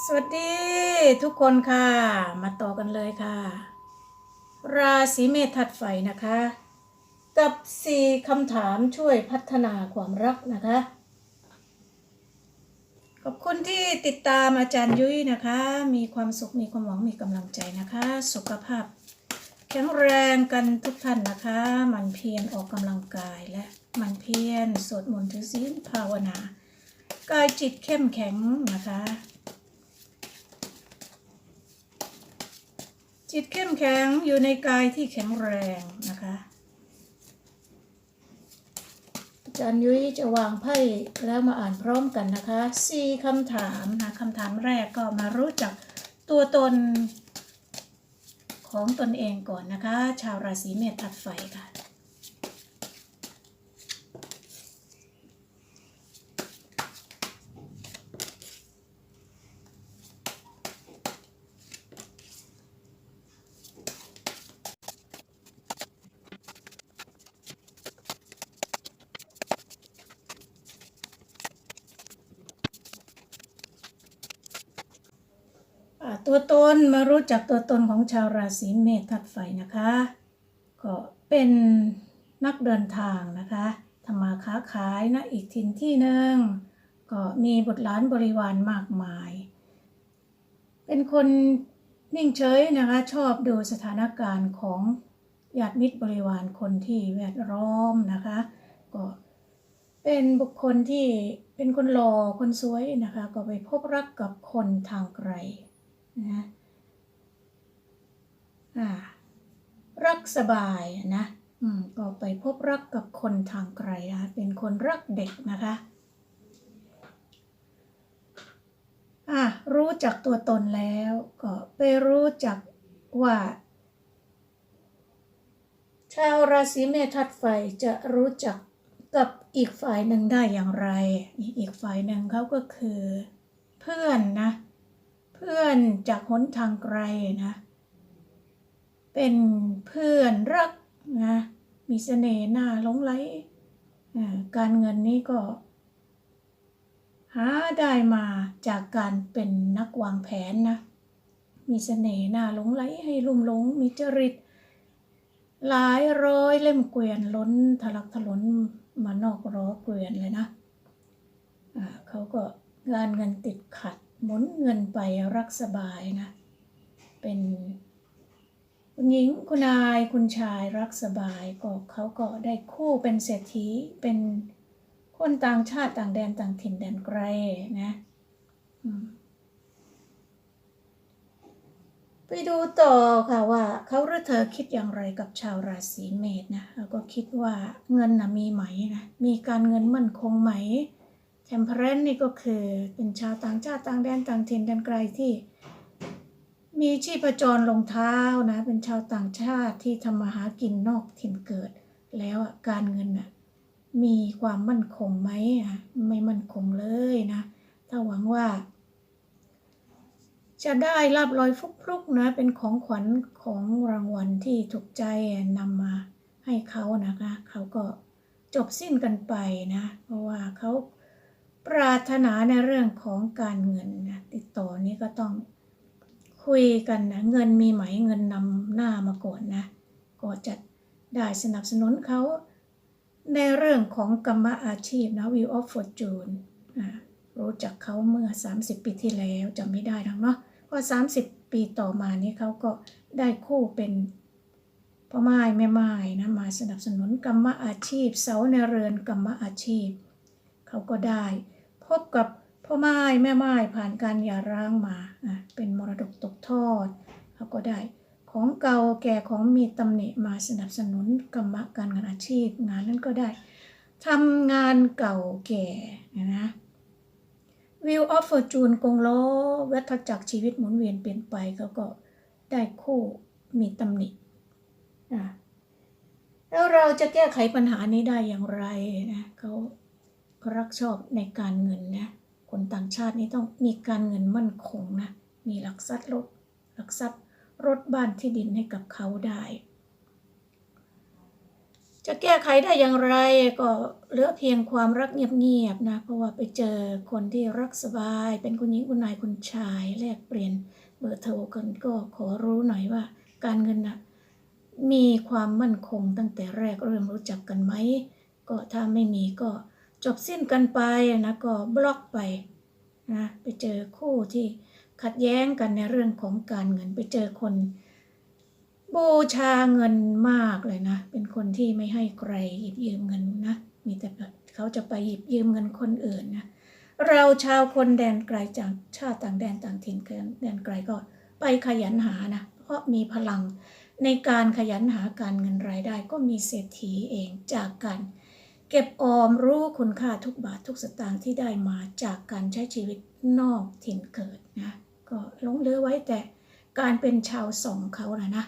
สวัสดีทุกคนค่ะ มาต่อกันเลยค่ะ ราศีเมษถัดไฟนะคะ กับสี่คำถามช่วยพัฒนาความรักนะคะ ขอบคุณที่ติดตามอาจารย์ยุ้ยนะคะ มีความสุขมีความหวังมีกำลังใจนะคะ สุขภาพ แข็งแรงกันทุกท่านนะคะ มันเพียรออกกำลังกายและมันเพียรสวดมนต์ถือศีลภาวนา กายจิตเข้มแข็งนะคะ จิตเข้มแข็งอยู่ในกายที่แข็งแรงนะคะ อาจารย์ยุ้ยจะวางไพ่แล้วมาอ่านพร้อมกันนะคะสี่คำถามนะคำถามแรกก็มารู้จักตัวตนของตนเองก่อนนะคะ ชาวราศีเมษตัดไฟค่ะ ตัวตนมารู้จักตัวตนของชาวราศีเมษถัดไฟนะคะ ก็เป็นนักเดินทางนะคะทำมาค้าขายนะอีกถิ่นที่หนึ่งก็มีบุตรหลานบริวารมากมาย เป็นคนนิ่งเฉยนะคะชอบดูสถานการณ์ของญาติมิตรบริวารคนที่แวดล้อมนะคะ ก็เป็นบุคคลที่เป็นคนหล่อคนสวยนะคะ ก็ไปพบรักกับคนทางไกล นะอ่ารักสบายนะอืมก็ไปพบรักกับคนทางไกลนะเป็นคนรักเด็กนะคะอ่ารู้จักตัวตนแล้วก็ไปรู้จักว่า ชาวราศีเมถัดไฟจะรู้จักกับอีกฝ่ายหนึ่งได้อย่างไร อีกฝ่ายหนึ่งเขาก็คือเพื่อนนะ พื่อนจากหนทางไกลนะ เป็นเพื่อนรักนะ มีเสน่ห์หน่าหลงไหลการเงินนี้ก็ หาได้มาจากการเป็นนักวางแผนนะ มีเสน่ห์หน่าหลงไหลให้ลุ่มหลงมีจริต หลายร้อยเล่มเกวียนล้นทะลักทะล้นมานอกล้อเกวียนเลยนะอ่าเขาก็งานเงินติดขัด หมุนเงินไปรักสบายนะ เป็นคุณหญิงคุณนายคุณชายรักสบายก็เขาก็ได้คู่เป็นเศรษฐีเป็นคนต่างชาติต่างแดนต่างถิ่นแดนไกลนะไปดูต่อค่ะว่าเขาหรือเธอคิดอย่างไรกับชาวราศีเมษนะแล้วก็คิดว่าเงินนะมีไหมนะมีการเงินมั่นคงไหม เทมเพรนนี่ก็คือเป็นชาวต่างชาติต่างแดนต่างถิ่นแดนไกลที่มีชีพจรลงเท้านะ เป็นชาวต่างชาติที่ทำมาหากินนอกถิ่นเกิด แล้วการเงินน่ะมีความมั่นคงไหมอะไม่มั่นคงเลยนะ ถ้าหวังว่า จะได้รับรอยฟลุกๆนะ เป็นของขวัญของรางวัลที่ถูกใจนำมาให้เขานะคะ เขาก็จบสิ้นกันไปนะ เพราะว่าเขา ปรารถนาในเรื่องของการเงินนะติดต่อนี้ก็ต้องคุยกันนะเงินมีไหมเงินนำหน้ามาก่อนนะก็จะได้สนับสนุนเขาในเรื่องของกรรมอาชีพนะ View of Fortune รู้จักเขาเมื่อ 30 ปีที่แล้วจำไม่ได้ทั้งเนาะก็ 30 ปีต่อมานี้เขาก็ได้คู่เป็นพ่อไม้แม่ไม้นะมาสนับสนุนกรรมอาชีพ เสาในเรือนกรรมอาชีพ เขาก็ได้ พบกับพ่อไม้แม่ไม้ผ่านการหย่าร้างมาเป็นมรดกตกทอด เขาก็ได้ ของเก่าแก่ของมีตำหนิมาสนับสนุนกรรมการงานอาชีพ งานนั้นก็ได้ทำงานเก่าแก่นะ View of Fortune กงล้อวัฏจักรชีวิตหมุนเวียนเปลี่ยนไปเขาก็ได้คู่มีตำหนิอะแล้วเราจะแก้ไขปัญหานี้ได้อย่างไรนะเขา รักชอบในการเงินนะคนต่างชาตินี่ต้องมีการเงินมั่นคงนะมีหลักทรัพย์รถหลักทรัพย์รถบ้านที่ดินให้กับเขาได้ จะแก้ไขได้อย่างไรก็เหลือเพียงความรักเงียบๆนะเพราะว่าไปเจอคนที่รักสบาย เป็นคุณหญิงคุณนายคุณชายแลกเปลี่ยนเบอร์โทรกันก็ขอรู้หน่อยว่า การเงินนะมีความมั่นคงตั้งแต่แรกเริ่มรู้จักกันไหมก็ถ้าไม่มีก็ จบสิ้นกันไปนะก็บล็อกไปนะไปเจอคู่ที่ขัดแย้งกันในเรื่องของการเงินไปเจอคนบูชาเงินมากเลยนะ เป็นคนที่ไม่ให้ใครหยิบยืมเงินนะ มีแต่เขาจะไปหยิบยืมเงินคนอื่นนะ เราชาวคนแดนไกลจากชาติต่างแดนต่างถิ่นแดนไกลก็ไปขยันหานะ เพราะมีพลังในการขยันหาการเงินรายได้ก็มีเศรษฐีเองจากการ เก็บออมรู้คุณค่าทุกบาททุกสตางค์ที่ได้มาจากการใช้ชีวิตนอกถิ่นเกิดนะก็หลงเหลือไว้แต่การเป็นชาวสองเขานะนะ